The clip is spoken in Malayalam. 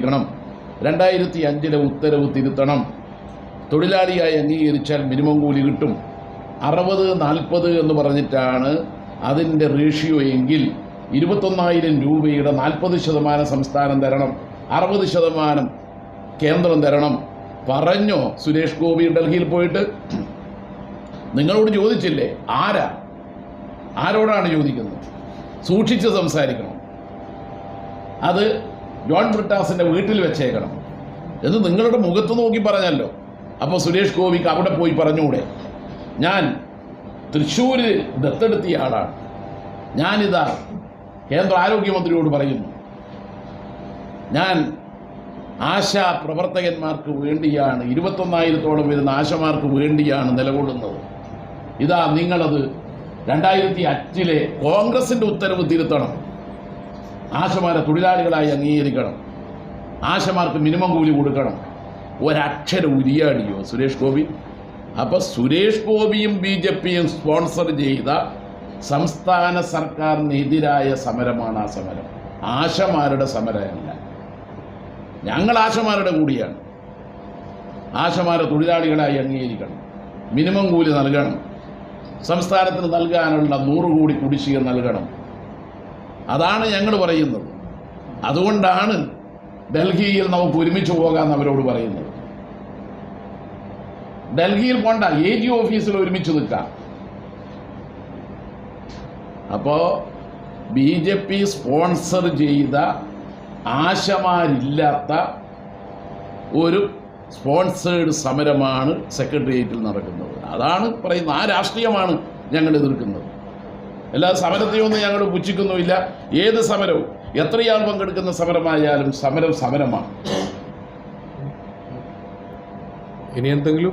ക്കണം രണ്ടായിരത്തി അഞ്ചിലെ ഉത്തരവ് തിരുത്തണം. തൊഴിലാളിയായി അംഗീകരിച്ചാൽ മിനിമം കൂലി കിട്ടും. അറുപത് നാൽപ്പത് എന്ന് പറഞ്ഞിട്ടാണ് അതിന്റെ റേഷ്യോ എങ്കിൽ ഇരുപത്തൊന്നായിരം രൂപയുടെ നാൽപ്പത് ശതമാനം സംസ്ഥാനം തരണം. അറുപത് ശതമാനം കേന്ദ്രം തരണം. പറഞ്ഞോ? സുരേഷ് ഗോപി ഡൽഹിയിൽ പോയിട്ട്? നിങ്ങളോട് ചോദിച്ചില്ലേ? ആരാ? ആരോടാണ് ചോദിക്കുന്നത്? സൂക്ഷിച്ച് സംസാരിക്കണം. അത് ജോൺ ബ്രിട്ടാസിന്റെ വീട്ടിൽ വെച്ചേക്കണം. എന്ന് നിങ്ങളുടെ മുഖത്ത് നോക്കി പറഞ്ഞല്ലോ. അപ്പോൾ സുരേഷ് ഗോപിക്ക് അവിടെ പോയി പറഞ്ഞുകൂടെ ഞാൻ തൃശ്ശൂർ ദത്തെടുത്തിയ ആളാണ്. ഞാനിതാ കേന്ദ്ര ആരോഗ്യമന്ത്രിയോട് പറയുന്നു. ഞാൻ ആശാ പ്രവർത്തകന്മാർക്ക് വേണ്ടിയാണ് ഇരുപത്തൊന്നായിരത്തോളം വരുന്ന ആശമാർക്ക് വേണ്ടിയാണ് നിലകൊള്ളുന്നത്. ഇതാ നിങ്ങളത് രണ്ടായിരത്തി അഞ്ചിലെ കോൺഗ്രസിന്റെ ഉത്തരവ് തിരുത്തണം. ആശമാരെ തൊഴിലാളികളായി അംഗീകരിക്കണം. ആശമാർക്ക് മിനിമം കൂലി കൊടുക്കണം. ഒരക്ഷരം ഉരിയാടിയോ സുരേഷ് ഗോപി? അപ്പോൾ സുരേഷ് ഗോപിയും ബി ജെ പിയും സ്പോൺസർ ചെയ്ത സംസ്ഥാന സർക്കാരിനെതിരായ സമരമാണ് ആ സമരം. ആശമാരുടെ സമരമല്ല. ഞങ്ങൾ ആശമാരുടെ കൂടിയാണ്. ആശമാരെ തൊഴിലാളികളായി അംഗീകരിക്കണം. മിനിമം കൂലി നൽകണം. സംസ്ഥാനത്തിന് നൽകാനുള്ള നൂറ് കോടി കുടിശ്ശിക നൽകണം. അതാണ് ഞങ്ങൾ പറയുന്നത്. അതുകൊണ്ടാണ് ഡൽഹിയിൽ നമുക്ക് ഒരുമിച്ച് പോകാൻ അവരോട് പറയുന്നത്. ഡൽഹിയിൽ പോണ്ട എ ജി ഓഫീസിൽ ഒരുമിച്ച് നിൽക്കാം. അപ്പോൾ ബി ജെ പി സ്പോൺസർ ചെയ്ത ആശമാരില്ലാത്ത ഒരു സ്പോൺസേഡ് സമരമാണ് സെക്രട്ടേറിയറ്റിൽ നടക്കുന്നത്. അതാണ് പറയുന്നത് ആ രാഷ്ട്രീയമാണ് ഞങ്ങൾ എതിർക്കുന്നത്. എല്ലാ സമരത്തെയൊന്നും ഞങ്ങൾ പുച്ഛിക്കുന്നുമില്ല. ഏത് സമരവും? എത്രയാൾ പങ്കെടുക്കുന്ന സമരമായാലും സമരം സമരമാണ്. ഇനി എന്തെങ്കിലും?